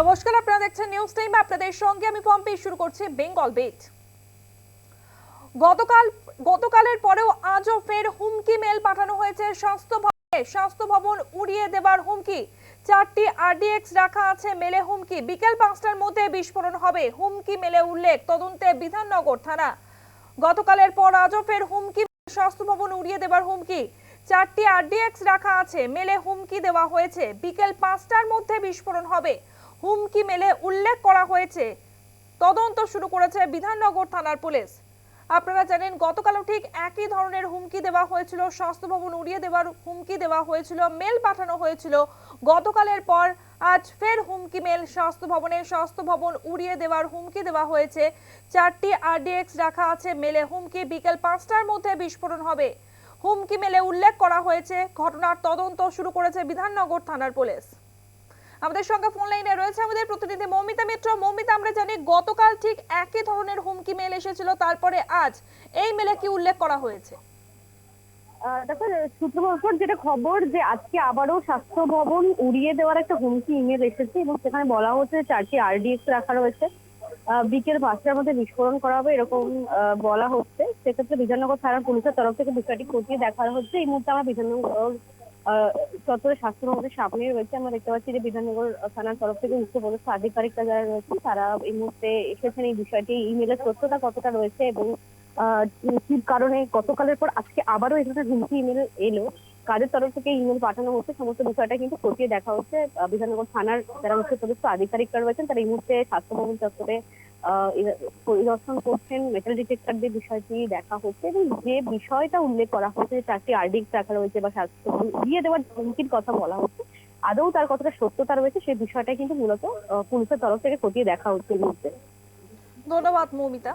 নমস্কার, আপনারা দেখছেন নিউজ টাইম আপনাদের সঙ্গে আমি পম্পি, শুরু করছি বেঙ্গল বিট গতকাল, গতকালের পরেও আজও ফের হুমকি মেল পাঠানো হয়েছে স্বাস্থ্য ভবনে স্বাস্থ্য ভবন উড়িয়ে দেবার হুমকি। চারটি আরডিএক্স রাখা আছে মেলে হুমকি। বিকেল পাঁচটার মধ্যে বিস্ফোরণ হবে। হুমকি মেলে উল্লেখ তদন্তে বিধাননগর থানা। গতকালের পর আজও ফের হুমকি, স্বাস্থ্য ভবন উড়িয়ে দেবার হুমকি। চারটি আরডিএক্স রাখা আছে, মেলে হুমকি দেওয়া হয়েছে। বিকেল পাঁচটার মধ্যে বিস্ফোরণ হবে। হুমকি মেলে উল্লেখ করা হয়েছে। তদন্ত শুরু করেছে বিধাননগর থানার পুলিশ। আপনারা জানেন, গতকালও ঠিক একই ধরনের হুমকি দেওয়া হয়েছিল। স্বাস্থ্য ভবন উড়িয়ে দেওয়ার হুমকি দেওয়া হয়েছিল, মেল পাঠানো হয়েছিল। গতকালের পর আজ ফের হুমকি মেল স্বাস্থ্য ভবনে স্বাস্থ্য ভবন উড়িয়ে দেওয়ার হুমকি দেওয়া হয়েছে। চারটি আরডিএক্স রাখা আছে, মেলে হুমকি বিকেল পাঁচটার মধ্যে বিস্ফোরণ হবে। হুমকি মেলে উল্লেখ করা হয়েছে। ঘটনার তদন্ত শুরু করেছে বিধাননগর থানার পুলিশ। আমাদের সঙ্গে ফোন লাইনে রয়েছে আমাদের প্রতিনিধি মৌমিতা মিত্র। মৌমিতা, আমরা জানি গতকাল ঠিক একই ধরনের হুমকি মেল এসেছিল, তারপরে আজ এই মেলে কি উল্লেখ করা হয়েছে? দেখো যেটা খবর যে আজকে আবারও স্বাস্থ্য ভবন উড়িয়ে দেওয়ার একটা হুমকি ইমেল এসেছে এবং সেখানে বলা হচ্ছে চারটি আরডিএক্স রাখা রয়েছে। বিকেল পাঁচটার মধ্যে বিস্ফোরণ করা হবে এরকম বলা হচ্ছে। সেক্ষেত্রে বিধাননগর থানার পুলিশের তরফ থেকে বিষয়টি খতিয়ে দেখা হচ্ছে। এই মুহূর্তে আমরা বিধাননগর চত্বরে স্বাস্থ্য ভবনের সামনে রয়েছে। আমরা দেখতে পাচ্ছি যে বিধাননগর থানার তরফ থেকে উচ্চপদস্থ আধিকারিকরা যারা রয়েছেন, তারা এই মুহূর্তে এসেছেন এই বিষয়টি। ইমেলের সত্যতা কতটা রয়েছে এবং কি কারণে, গতকালের পর আজকে আবারও এই ধরনের হুমকি ইমেল এলো? কাদের তরফ থেকে ইমেল পাঠানো হচ্ছে? সমস্ত বিষয়টা কিন্তু খতিয়ে দেখা হচ্ছে। বিধাননগর থানার যারা উচ্চপদস্থ আধিকারিকরা রয়েছেন, তারা এই মুহূর্তে স্বাস্থ্য ভবন চত্বরে পরিদর্শন করছেন মেটাল ডিটেক্টর দিয়ে বিষয়টি দেখা হচ্ছে এবং যে বিষয়টা উল্লেখ করা হচ্ছে চারটি আর্ডিক রাখা রয়েছে বা স্বাস্থ্য দিয়ে দেওয়ার হুমকির কথা বলা হচ্ছে, আদৌ তার কতটা সত্যতা রয়েছে সেই বিষয়টা কিন্তু মূলত পুলিশের তরফ থেকে খতিয়ে দেখা হচ্ছে ধন্যবাদ, মৌমিতা।